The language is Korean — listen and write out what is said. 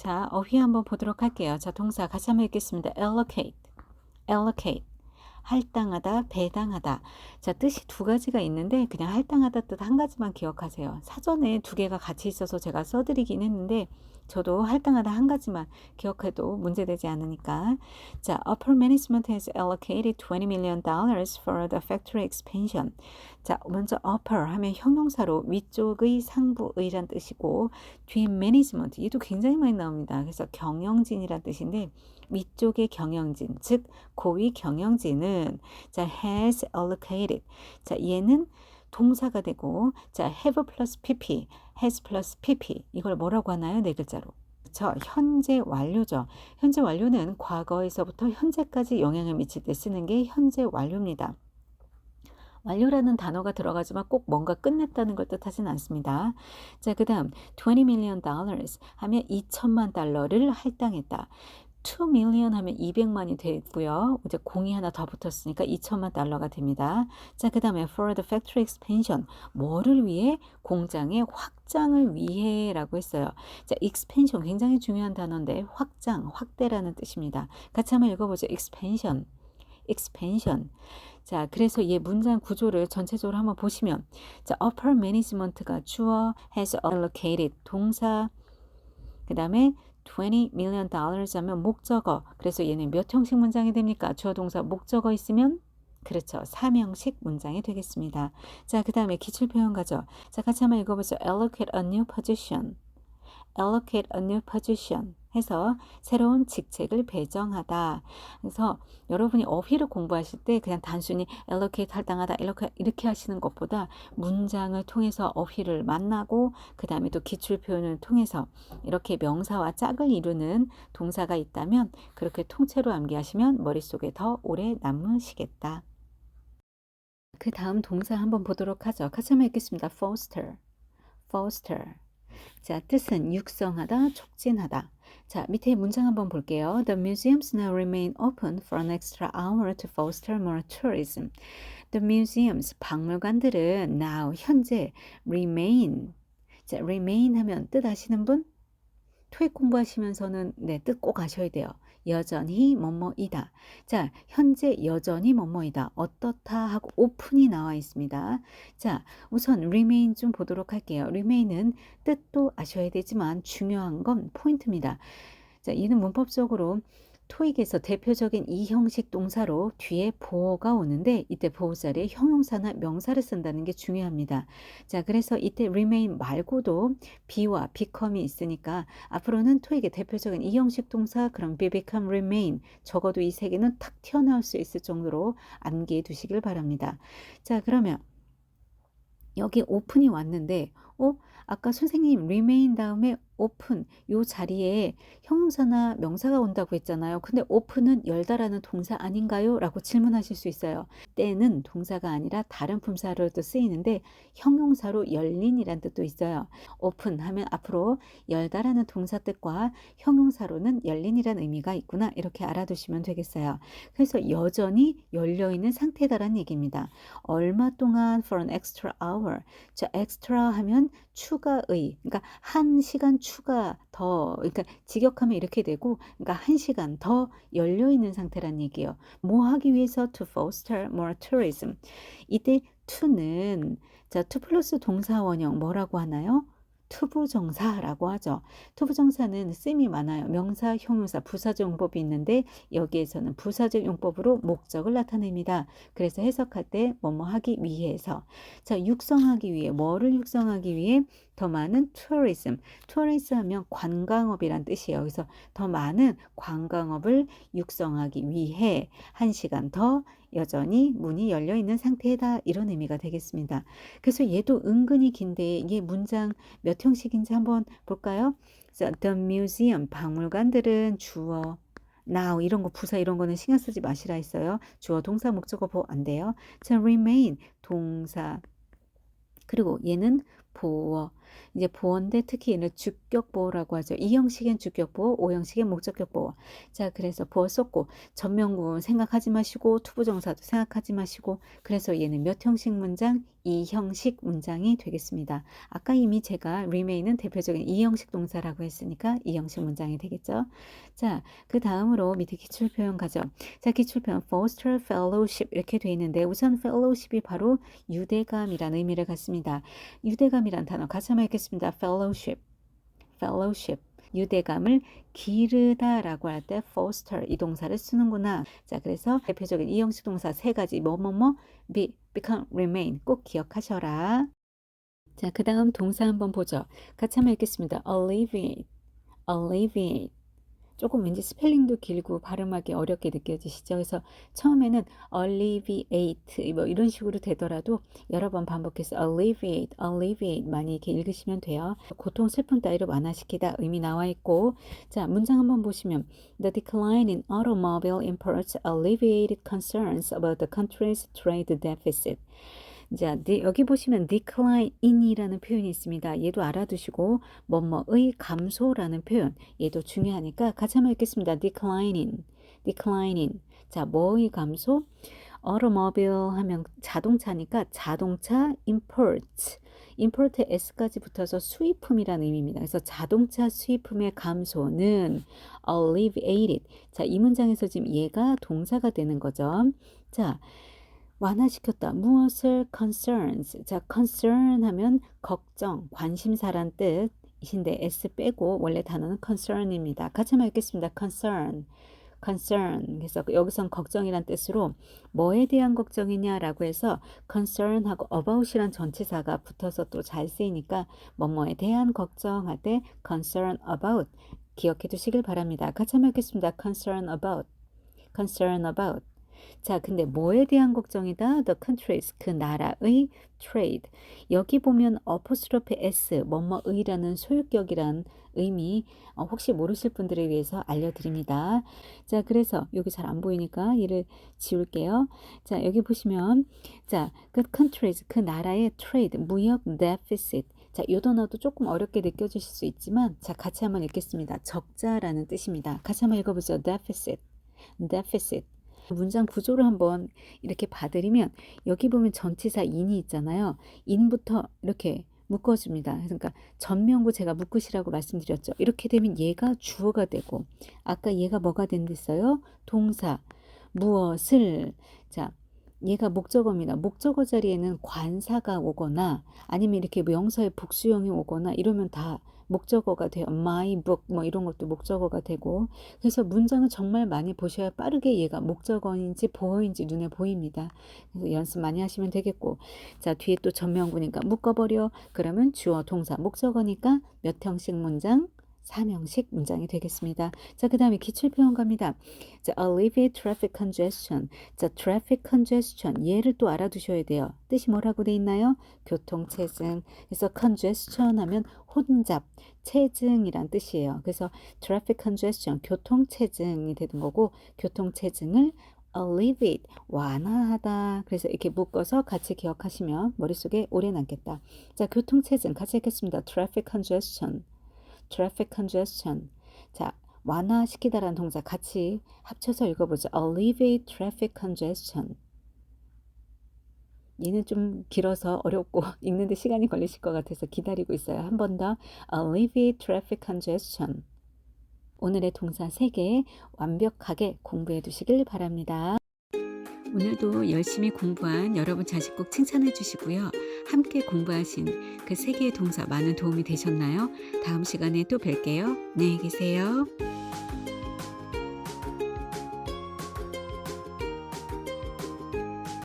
자, 어휘 한번 보도록 할게요. 자, 동사 같이 한번 읽겠습니다. allocate, allocate. 할당하다, 배당하다. 자, 뜻이 두 가지가 있는데 그냥 할당하다 뜻 한 가지만 기억하세요. 사전에 두 개가 같이 있어서 제가 써드리긴 했는데 저도 할당하다 한 가지만 기억해도 문제되지 않으니까. 자, upper management has allocated 20 million dollars for the factory expansion. 자, 먼저 upper 하면 형용사로 위쪽의 상부의란 뜻이고 뒤에 management 얘도 굉장히 많이 나옵니다. 그래서 경영진이란 뜻인데 위쪽의 경영진, 즉 고위 경영진은 자 has allocated. 자 얘는 동사가 되고 자 have plus pp, has plus pp 이걸 뭐라고 하나요? 네 글자로. 저 현재 완료죠. 현재 완료는 과거에서부터 현재까지 영향을 미칠 때 쓰는 게 현재 완료입니다. 완료라는 단어가 들어가지만 꼭 뭔가 끝냈다는 걸 뜻하진 않습니다. 자, 그 다음 20 million dollars 하면 2천만 달러를 할당했다. 2 million 하면 200만이 되고요. 이제 공이 하나 더 붙었으니까 2천만 달러가 됩니다. 자, 그 다음에 for the factory expansion. 뭐를 위해? 공장의 확장을 위해 라고 했어요. 자, expansion 굉장히 중요한 단어인데 확장, 확대라는 뜻입니다. 같이 한번 읽어보죠. expansion. expansion. 자, 그래서 얘 문장 구조를 전체적으로 한번 보시면 자, upper management가 주어 has allocated 동사 그 다음에 20 million dollars 하면 목적어. 그래서 얘는 몇 형식 문장이 됩니까? 주어 동사 목적어 있으면 그렇죠. 사명식 문장이 되겠습니다. 자, 그 다음에 기출 표현 가죠. 자, 같이 한번 읽어보죠. allocate a new position. allocate a new position. 해서 새로운 직책을 배정하다. 그래서 여러분이 어휘를 공부하실 때 그냥 단순히 allocate 할당하다 이렇게, 이렇게 하시는 것보다 문장을 통해서 어휘를 만나고 그 다음에 또 기출 표현을 통해서 이렇게 명사와 짝을 이루는 동사가 있다면 그렇게 통째로 암기하시면 머릿속에 더 오래 남으시겠다. 그 다음 동사 한번 보도록 하죠. 같이 한번 읽겠습니다. foster, foster. 자, 뜻은 육성하다, 촉진하다. 자, 밑에 문장 한번 볼게요. The museums now remain open for an extra hour to foster more tourism. The museums, 박물관들은 now, 현재, remain. 자, remain 하면 뜻 아시는 분? 토익 공부하시면서는 네, 뜻 꼭 아셔야 돼요. 여전히 뭐뭐이다. 자, 현재 여전히 뭐뭐이다. 어떻다 하고 오픈이 나와 있습니다. 자, 우선 remain 좀 보도록 할게요. remain은 뜻도 아셔야 되지만 중요한 건 포인트입니다. 자, 얘는 문법적으로 토익에서 대표적인 이 형식 동사로 뒤에 보어가 오는데 이때 보호 자리에 형용사나 명사를 쓴다는 게 중요합니다. 자, 그래서 이때 remain 말고도 be와 become이 있으니까 앞으로는 토익의 대표적인 이 형식 동사 그럼 be, become, remain 적어도 이 세 개는 탁 튀어나올 수 있을 정도로 암기해 두시길 바랍니다. 자, 그러면 여기 오픈이 왔는데 어? 아까 선생님 remain 다음에 오픈 요 자리에 형용사나 명사가 온다고 했잖아요. 근데 오픈은 열다라는 동사 아닌가요? 라고 질문하실 수 있어요. 때는 동사가 아니라 다른 품사로도 쓰이는데 형용사로 열린이란 뜻도 있어요. 오픈 하면 앞으로 열다라는 동사 뜻과 형용사로는 열린이란 의미가 있구나 이렇게 알아두시면 되겠어요. 그래서 여전히 열려 있는 상태다라는 얘기입니다. 얼마 동안 for an extra hour. 저 extra 하면 추가의 그러니까 한 시간 추 추가 더 그러니까 직역하면 이렇게 되고 그러니까 한 시간 더 열려 있는 상태란 얘기예요. 뭐 하기 위해서 to foster more tourism. 이때 to는 자, to 플러스 동사 원형 뭐라고 하나요? 투부정사라고 하죠. 투부정사는 쓰임이 많아요. 명사, 형용사, 부사적 용법이 있는데 여기에서는 부사적 용법으로 목적을 나타냅니다. 그래서 해석할 때 뭐뭐 하기 위해서 자 육성하기 위해 뭐를 육성하기 위해 더 많은 tourism. tourism 하면 관광업이란 뜻이에요. 그래서 더 많은 관광업을 육성하기 위해 한 시간 더 여전히 문이 열려 있는 상태다 이런 의미가 되겠습니다. 그래서 얘도 은근히 긴데 이게 문장 몇 형식인지 한번 볼까요? The museum 박물관들은 주어 now 이런 거 부사 이런 거는 신경 쓰지 마시라 했어요. 주어 동사 목적어 보안 돼요. 자 remain 동사 그리고 얘는 보어 이제 보어인데 특히 얘는 주격 보어라고 하죠. 이 형식엔 주격 보어, 오 형식엔 목적격 보어. 자, 그래서 보어 썼고 전명구 생각하지 마시고 투부정사도 생각하지 마시고 그래서 얘는 몇 형식 문장? 이 형식 문장이 되겠습니다. 아까 이미 제가 remain은 대표적인 이 형식 동사라고 했으니까 이 형식 문장이 되겠죠. 자, 그 다음으로 밑에 기출 표현 가죠. 자, 기출 표현 foster fellowship 이렇게 돼 있는데 우선 fellowship이 바로 유대감이라는 의미를 갖습니다. 유대감이란 단어 같이 한번 읽겠습니다. fellowship, fellowship. 유대감을 기르다라고 할 때 foster 이 동사를 쓰는구나. 자, 그래서 대표적인 이 형식 동사 세 가지 뭐뭐뭐 be, become, remain 꼭 기억하셔라. 자, 그 다음 동사 한번 보죠. 같이 한번 읽겠습니다. alleviate, alleviate. 조금 왠지 스펠링도 길고 발음하기 어렵게 느껴지시죠? 그래서 처음에는 alleviate 뭐 이런 식으로 되더라도 여러 번 반복해서 alleviate, alleviate 많이 이렇게 읽으시면 돼요. 고통, 슬픔 따위를 완화시키다 의미 나와 있고 자 문장 한번 보시면 The decline in automobile imports alleviated concerns about the country's trade deficit. 자, 네, 여기 보시면 decline in이라는 표현이 있습니다. 얘도 알아두시고 뭐뭐의 감소라는 표현 얘도 중요하니까 같이 한번 읽겠습니다. declining, declining. 자, 뭐의 감소? automobile 하면 자동차니까 자동차 imports. import에 s까지 붙어서 수입품이라는 의미입니다. 그래서 자동차 수입품의 감소는 alleviated. 자, 이 문장에서 지금 얘가 동사가 되는 거죠. 자, 완화시켰다. 무엇을 concerns. 자, concern 하면 걱정, 관심사란 뜻이신데 s 빼고 원래 단어는 concern입니다. 같이 한번 읽겠습니다. concern. concern. 그래서 여기선 걱정이란 뜻으로 뭐에 대한 걱정이냐라고 해서 concern하고 about이란 전치사가 붙어서 또 잘 쓰이니까 뭐뭐에 대한 걱정할 때 concern about 기억해 두시길 바랍니다. 같이 한번 읽겠습니다. concern about. concern about. 자, 근데 뭐에 대한 걱정이다? The countries, 그 나라의 trade. 여기 보면 apostrophe s, 뭐뭐의라는 소유격이란 의미 어, 혹시 모르실 분들을 위해서 알려드립니다. 자, 그래서 여기 잘 안 보이니까 이를 지울게요. 자, 여기 보시면 자, 그 countries, 그 나라의 trade, 무역 deficit. 자, 이 단어도 조금 어렵게 느껴지실 수 있지만 자, 같이 한번 읽겠습니다. 적자라는 뜻입니다. 같이 한번 읽어보죠. deficit, deficit. 문장 구조를 한번 이렇게 봐드리면 여기 보면 전치사 인이 있잖아요. 인부터 이렇게 묶어줍니다. 그러니까 전명구 제가 묶으시라고 말씀드렸죠. 이렇게 되면 얘가 주어가 되고 아까 얘가 뭐가 된댔어요? 동사 무엇을 자 얘가 목적어입니다. 목적어 자리에는 관사가 오거나 아니면 이렇게 명사의 복수형이 오거나 이러면 다 목적어가 돼요. my book 뭐 이런 것도 목적어가 되고 그래서 문장을 정말 많이 보셔야 빠르게 얘가 목적어인지 보어인지 눈에 보입니다. 그래서 연습 많이 하시면 되겠고 자 뒤에 또 전명구니까 묶어버려 그러면 주어 동사 목적어니까 몇 형식 문장 3형식 문장이 되겠습니다. 자, 그 다음에 기출표현 갑니다. 자, alleviate traffic congestion. 자, traffic congestion. 얘를 또 알아두셔야 돼요. 뜻이 뭐라고 돼 있나요? 교통체증. 그래서 congestion 하면 혼잡, 체증이란 뜻이에요. 그래서 traffic congestion, 교통체증이 되는 거고, 교통체증을 alleviate, 완화하다. 그래서 이렇게 묶어서 같이 기억하시면 머릿속에 오래 남겠다. 자, 교통체증 같이 읽겠습니다. traffic congestion. Traffic congestion. 자, 완화시키다라는 동사 같이 합쳐서 읽어보죠. alleviate traffic congestion. 얘는 좀 길어서 어렵고 읽는데 시간이 걸리실 것 같아서 기다리고 있어요. 한 번 더. alleviate traffic congestion. 오늘의 동사 3개 완벽하게 공부해 두시길 바랍니다. 오늘도 열심히 공부한 여러분 자식 꼭 칭찬해 주시고요. 함께 공부하신 그 세 개의 동사 많은 도움이 되셨나요? 다음 시간에 또 뵐게요. 안녕히 계세요.